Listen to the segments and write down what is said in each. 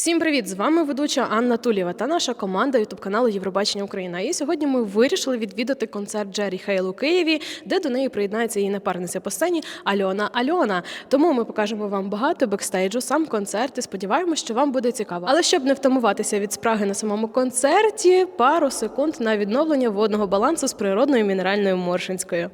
Всім привіт! З вами ведуча Анна Тулєва та наша команда ютуб каналу Євробачення Україна. І сьогодні ми вирішили відвідати концерт Джері Хейл у Києві, де до неї приєднається її напарниця по сцені Альона Альона. Тому ми покажемо вам багато бекстейджу, сам концерт і сподіваємось, що вам буде цікаво. Але щоб не втамуватися від спраги на самому концерті, пару секунд на відновлення водного балансу з природною мінеральною Моршинською.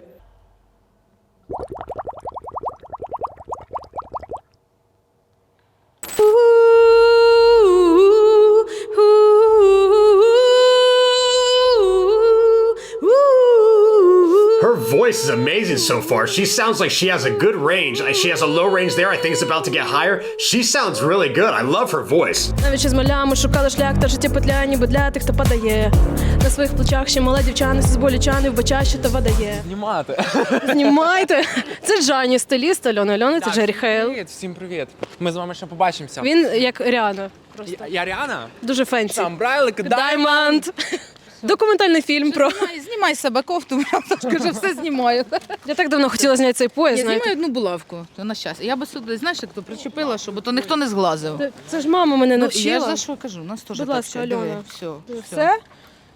Is amazing so far. She sounds like she has a good range. She has a low range there. I think it's about to get higher. She sounds really good. I love her voice. Навіть ще з малями шукали шлях та життя петля, ніби для тих, хто падає. На своїх плечах ще мала дівчина, з болючани, вбача, що та дає. Знімати. Знімайте. Це Джані, стиліст Альона Альона, це Джері Хейл. Привіт, всім привіт. Ми з вами ще побачимося. Він як Ріана. Просто Я, я Ріана? дуже фенсі. Там брайлик, Даймонд. Документальний фільм про. Знімай, знімай себе кофту, ж кажу, все знімаю. Я так давно хотіла зняти цей пояс. Я знаєте. знімаю одну булавку, то на щастя. Я би сюди, знаєш, як то причепила, щоб то ніхто не зглазив. Це- Це ж мама мене Ну, я ж за що кажу, у нас теж Будь так ласка, все. Диви, Альона. Все, Все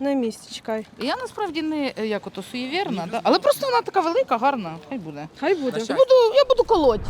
на місці, чекай. Я насправді не е, як ото суєвірна, да? але просто вона така велика, гарна. Хай буде. Хай буде. Я буду, я буду колоть.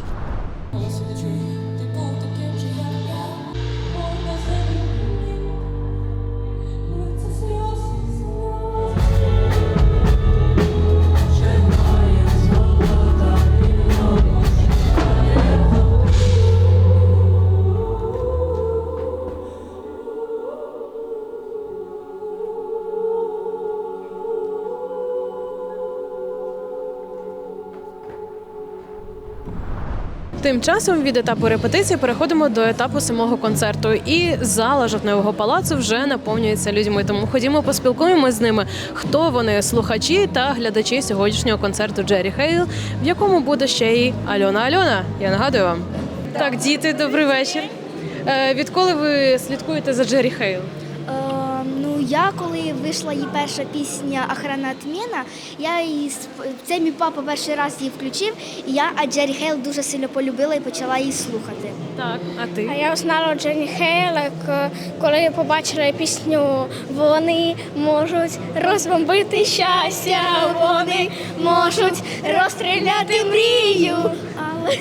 Тим часом від етапу репетиції переходимо до етапу самого концерту. І зала жовтневого палацу вже наповнюється людьми. Тому ходімо поспілкуємося з ними. Хто вони слухачі та глядачі сьогоднішнього концерту Джері Хейл, в якому буде ще й Альона Альона. Я нагадую вам. Так, діти, добрий вечір. Е, відколи ви слідкуєте за Джері Хейл? Е, ну, я коли вийшла її перша пісня Охрана отміна, я її це мій папа перший раз її включив, і я а Джері Хейл дуже сильно полюбила і почала її слухати. Так, а ти А я узнала Дженні Хейлек, коли побачила пісню Вони можуть розбомбити щастя, вони можуть розстріляти мрію, але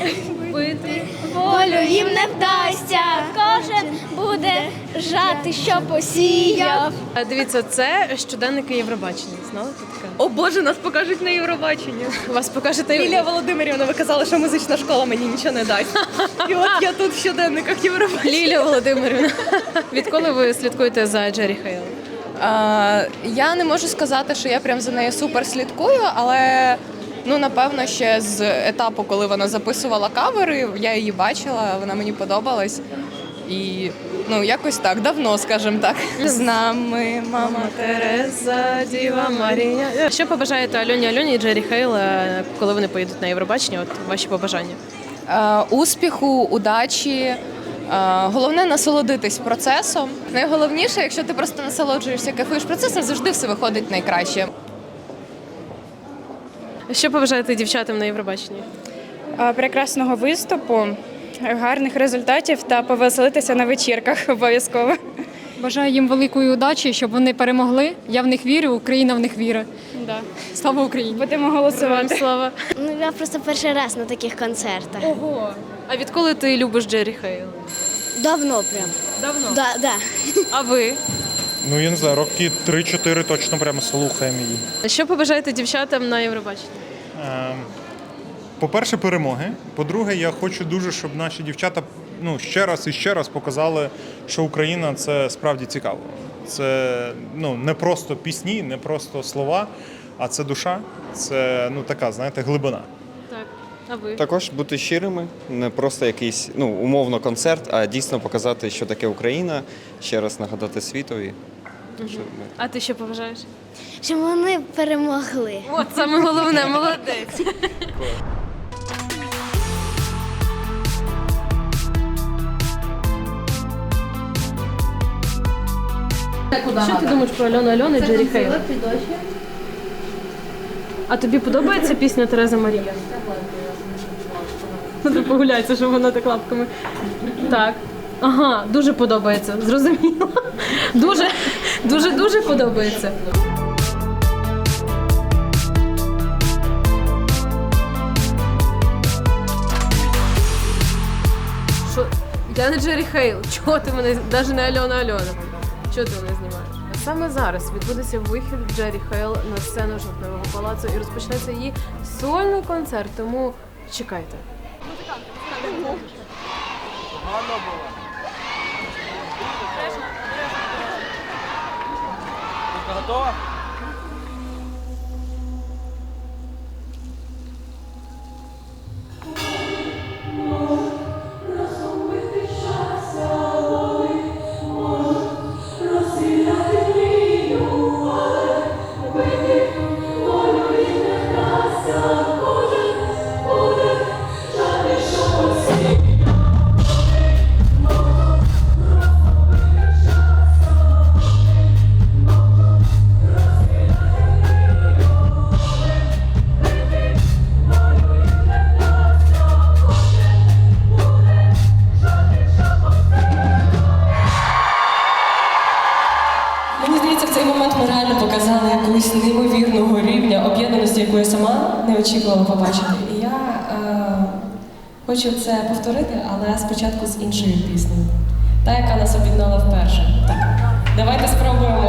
Бити. Волю їм не вдасться. Кожен буде жати, що посіяв. Дивіться, це щоденники Євробачення. Знали таке? О Боже, нас покажуть на Євробаченні. Вас покажете Лілія Володимирівна, ви казали, що музична школа мені нічого не дасть. І от я тут в щоденниках Євробачення. Лілія Володимирівна. Відколи ви слідкуєте за Джері Хейл? Я не можу сказати, що я прям за нею супер слідкую, але ну напевно ще з етапу, коли вона записувала кавери, я її бачила, вона мені подобалась. І ну якось так, давно, скажімо так. З нами мама Тереза, Діва Марія. Що побажаєте Альоні Альоні і Джері Хейл, е, коли вони поїдуть на Євробачення? От ваші побажання. Е, успіху, удачі. Е, Головне насолодитись процесом. Найголовніше, якщо ти просто насолоджуєшся, кайфуєш процесом, завжди все виходить найкраще. Що побажаєте дівчатам на Євробаченні? Прекрасного виступу, гарних результатів та повеселитися на вечірках обов'язково. Бажаю їм великої удачі, щоб вони перемогли. Я в них вірю, Україна в них вірить. Да. Слава Україні! Будемо голосувати. Слава. Ну, я просто перший раз на таких концертах. Ого. А відколи ти любиш Джері Хейл? Давно прям. Давно. Да, да. А ви? Ну, я не знаю, роки 3-4 точно прямо слухаємо її. Що побажаєте дівчатам на Євробаченні? Ем, По-перше, перемоги. По-друге, я хочу дуже, щоб наші дівчата ну, ще раз і ще раз показали, що Україна це справді цікаво. Це ну, не просто пісні, не просто слова, а це душа, це ну, така, знаєте, глибина. А ви? Також бути щирими, не просто якийсь ну умовно концерт, а дійсно показати, що таке Україна, ще раз нагадати світові. що ми- А ти що побажаєш? Щоб вони перемогли. От саме головне, молодець. Що ти думаєш про Альону Альону і Джері Хейл? А тобі подобається пісня Тереза Марія? Ну, ти погуляйся, що вона так лапками. Так. Ага, дуже подобається. Зрозуміло. Дуже, дуже, дуже подобається. Що? Я не Джері Хейл. Чого ти мене навіть не Альона Альона? Чого ти мене знімаєш? Саме зараз відбудеться вихід Джері Хейл на сцену жовтневого палацу і розпочнеться її сольний концерт. Тому чекайте. Готова? Очікувала побачити. І я е, хочу це повторити, але спочатку з іншою піснею. Та, яка нас об'єднала вперше. Так. Давайте спробуємо.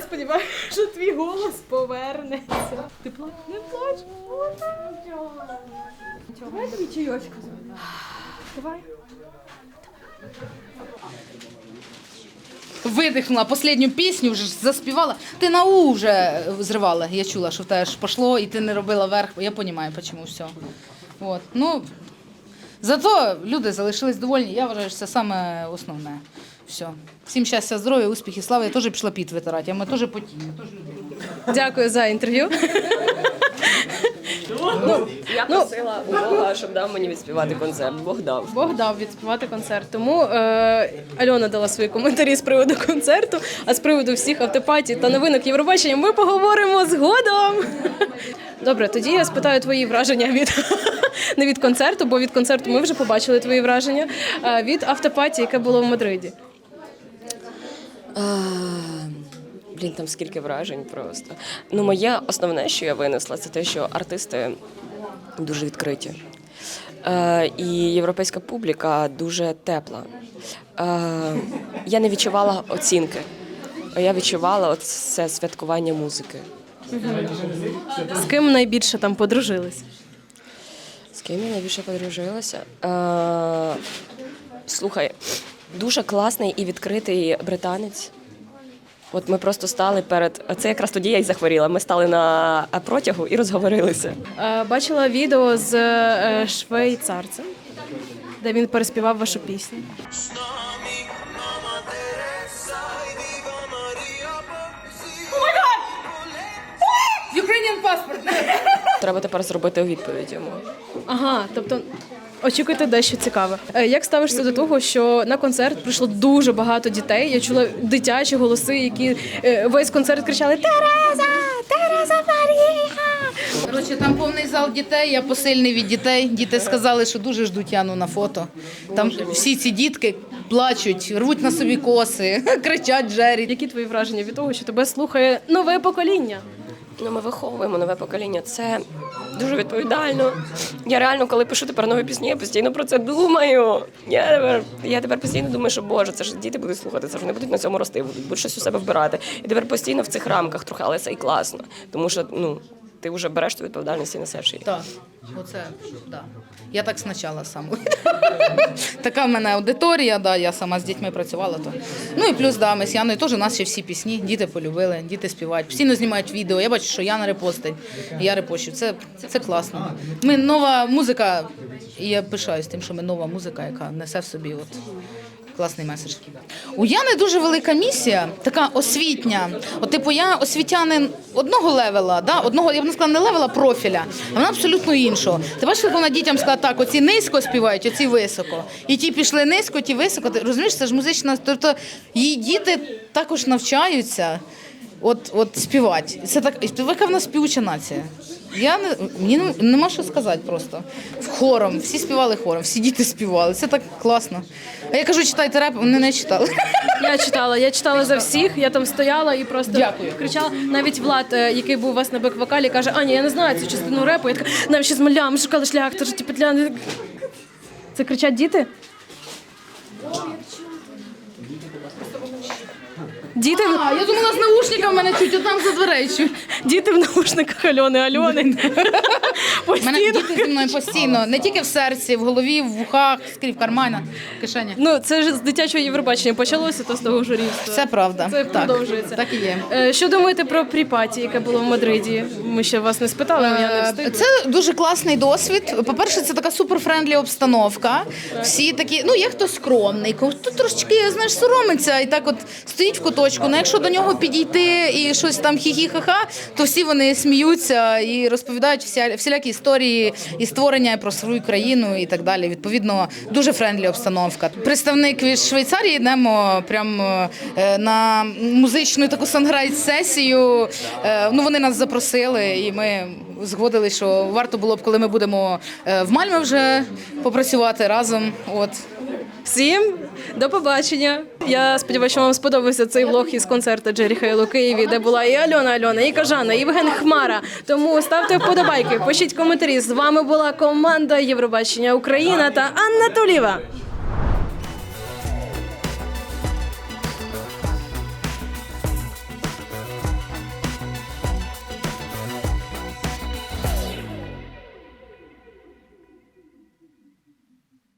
Я сподіваюся, що твій голос повернеться. Ти плач? Не плач. Давай тобі чайочку. Давай. Видихнула останню пісню, вже заспівала. Ти на У вже зривала. Я чула, що в тебе ж пішло, і ти не робила верх. Я розумію, чому все. От. Ну, зато люди залишились довольні. Я вважаю, що це саме основне. Все. Всім щастя, здоров'я, успіхів, слави. Я теж пішла піт витирати, а ми теж потіємо. теж. Дякую за інтерв'ю. Я просила у Бога, щоб дав мені відспівати концерт. Бог дав. Бог дав відспівати концерт. Тому е, Альона дала свої коментарі з приводу концерту, а з приводу всіх автопатій та новинок Євробачення ми поговоримо згодом. Добре, тоді я спитаю твої враження від не від концерту, бо від концерту ми вже побачили твої враження. а від автопатії, яке було в Мадриді. А, блін, там скільки вражень просто. Ну, моє основне, що я винесла, це те, що артисти дуже відкриті. Е, і європейська публіка дуже тепла. Е, я не відчувала оцінки. Я відчувала це святкування музики. З ким найбільше там подружились? З ким я найбільше подружилася? Е, слухай, дуже класний і відкритий британець. От ми просто стали перед. Це якраз тоді я й захворіла. Ми стали на протягу і розговорилися. Е, бачила відео з е, швейцарцем, де він переспівав вашу пісню. Ukrainian паспорт. Треба тепер зробити у відповідь йому. Ага, тобто очікуйте дещо цікаве. Е, Як ставишся до того, що на концерт прийшло дуже багато дітей? Я чула дитячі голоси, які е, весь концерт кричали Тереза! Тереза Марія! Коротше, там повний зал дітей, я посильний від дітей. Діти сказали, що дуже ждуть Яну на фото. Там всі ці дітки плачуть, рвуть на собі коси, кричать Джері. Які твої враження від того, що тебе слухає нове покоління? Ну, ми виховуємо нове покоління. Це дуже відповідально. Я реально, коли пишу тепер нові пісні, я постійно про це думаю. Я тепер, я тепер постійно думаю, що Боже, це ж діти будуть слухати, це ж вони будуть на цьому рости, будуть, щось у себе вбирати. І тепер постійно в цих рамках трохи, але це і класно. Тому що ну, ти вже береш ту відповідальність і несеш її. Так, оце, да. Я так спочатку сама. така в мене аудиторія, да, я сама з дітьми працювала. То. Ну і плюс, да, ми з Яною теж у нас ще всі пісні, діти полюбили, діти співають, постійно знімають відео. Я бачу, що Яна репостить, я репощу. Це, це класно. Ми нова музика, і я пишаюсь тим, що ми нова музика, яка несе в собі от класний меседж. У Яни дуже велика місія, така освітня. От, типу, я освітянин одного левела, да? одного, я б не сказала, не левела профіля, а вона абсолютно іншого. Ти бачиш, як вона дітям сказала, так, оці низько співають, оці високо. І ті пішли низько, ті високо. Ти розумієш, це ж музична. Тобто її діти також навчаються. От, от співати. Це так, яка в нас співуча нація. Я не мені нема що сказати просто. В хором, всі співали хором, всі діти співали. Це так класно. А я кажу, читайте реп, вони не читали. Я читала, я читала за всіх, я там стояла і просто Дякую. кричала. Навіть Влад, е, який був у вас на бек-вокалі, каже, Аня, я не знаю цю частину репу. Я така, нам ще з малям шукали шлях, тож ті петляни. Це кричать діти? Діти, в- А, я думала, з наушниками мене чуть там за дверей. чуть. діти в наушниках Альони, Альони. Мене діти зі мною постійно, не тільки в серці, в голові, в вухах, скрізь в карманах, в кишенях. Ну, це ж з дитячого Євробачення почалося, то з того журівства. Це правда. Це так, продовжується. Так і є. Е, Що думаєте про припаті, яке було в Мадриді? Ми ще вас не спитали, я не Е, встигла. Це дуже класний досвід. По-перше, це така суперфрендлі обстановка. Всі такі, ну є хто скромний, хто трошечки знаєш, соромиться і так от стоїть в куточку. Ну якщо до нього підійти і щось там хі-хі-ха-ха, то всі вони сміються і розповідають всілякі історії і створення про свою країну і так далі. Відповідно, дуже френдлі обстановка. Представник від Швейцарії йдемо прямо е, на музичну таку санграйт-сесію. Е, Ну вони нас запросили, і ми згодили, що варто було б, коли ми будемо е, в Мальме вже попрацювати разом. От Всім до побачення. Я сподіваюся, що вам сподобався цей влог із концерту Джері Хейл у Києві, де була і Альона Альона, і Кажана, і Євген Хмара. Тому ставте вподобайки, пишіть коментарі. З вами була команда Євробачення Україна та Анна Туліва.